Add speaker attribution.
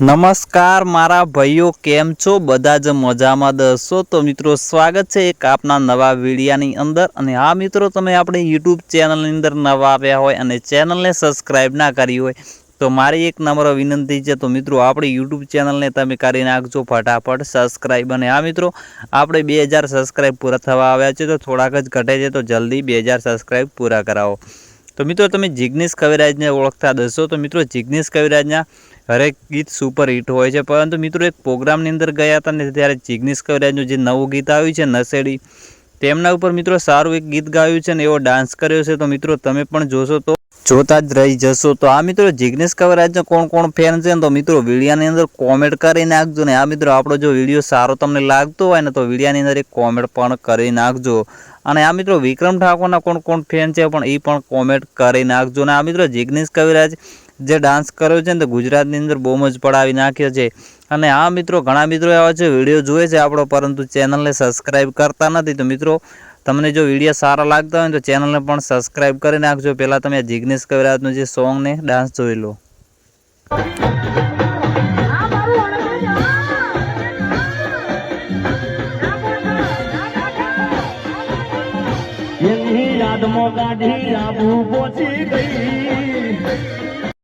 Speaker 1: નમસ્કાર, મારા ભાઈઓ, કેમ છો? બધા જ મજામાં દસો તો મિત્રો, સ્વાગત છે એક આપના નવા વિડીયાની અંદર. અને આ મિત્રો, તમે આપણે યુટ્યુબ ચેનલની અંદર નવા આવ્યા હોય અને ચેનલને સબસ્ક્રાઈબ ના કરી હોય, તો મારી એક નમ્ર વિનંતી છે. તો મિત્રો, આપણી યુટ્યુબ ચેનલને તમે કરી નાખજો ફટાફટ સબસ્ક્રાઈબ અને આ મિત્રો, આપણે બે હજાર સબસ્ક્રાઈબ પૂરા થવા આવ્યા છે, તો થોડાક જ ઘટે છે, તો જલ્દી બે હજાર સબસ્ક્રાઈબ પૂરા કરાવો. તો મિત્રો, તમે જિગ્નેશ કવિરાજને ઓળખતા દસો તો મિત્રો, જિગ્નેશ કવિરાજના હરેક ગીત સુપર હિટ હોય છે. પરંતુ મિત્રો એક પ્રોગ્રામની અંદર ગયા હતા ને ત્યારે જિગ્નેશ કવિરાજનું જે નવું ગીત આવ્યું છે, નશેડી, તેમના ઉપર મિત્રો સારું એક ગીત ગાયું છે ને એવો ડાન્સ કર્યો છે. તો મિત્રો તમે પણ જોશો તો જોતા જ રહી જશો. તો આ મિત્રો જિગ્નેશ કવિરાજનો કોણ કોણ ફેન છે ને તો મિત્રો વિડીયાની અંદર કોમેન્ટ કરી નાખજો ને આ મિત્રો આપણો જો વીડિયો સારો તમને લાગતો હોય ને તો વિડીયાની અંદર એક કોમેન્ટ પણ કરી નાખજો. અને આ મિત્રો વિક્રમ ઠાકોરના કોણ કોણ ફેન છે પણ એ પણ કોમેન્ટ કરી નાખજો. ને આ મિત્રો જિગ્નેશ કવિરાજ જે ડાન્સ કર્યો છે ને તો ગુજરાતની અંદર બહુ જ પડાવી નાખ્યો છે. અને આ મિત્રો ઘણા મિત્રો એવા છે, વીડિયો જુએ છે આપણો, પરંતુ ચેનલને સબસ્ક્રાઈબ કરતા નથી. તો મિત્રો, તમને જો વીડિયો સારા લાગતા હોય તો ચેનલને પણ સબસ્ક્રાઈબ કરી નાખજો. પહેલાં તમે જિગ્નેશ કવિરાજનું જે સોંગ ને ડાન્સ જોઈ લો.
Speaker 2: યાદમાં ગાઢી આબુ પહોંચી ગઈ.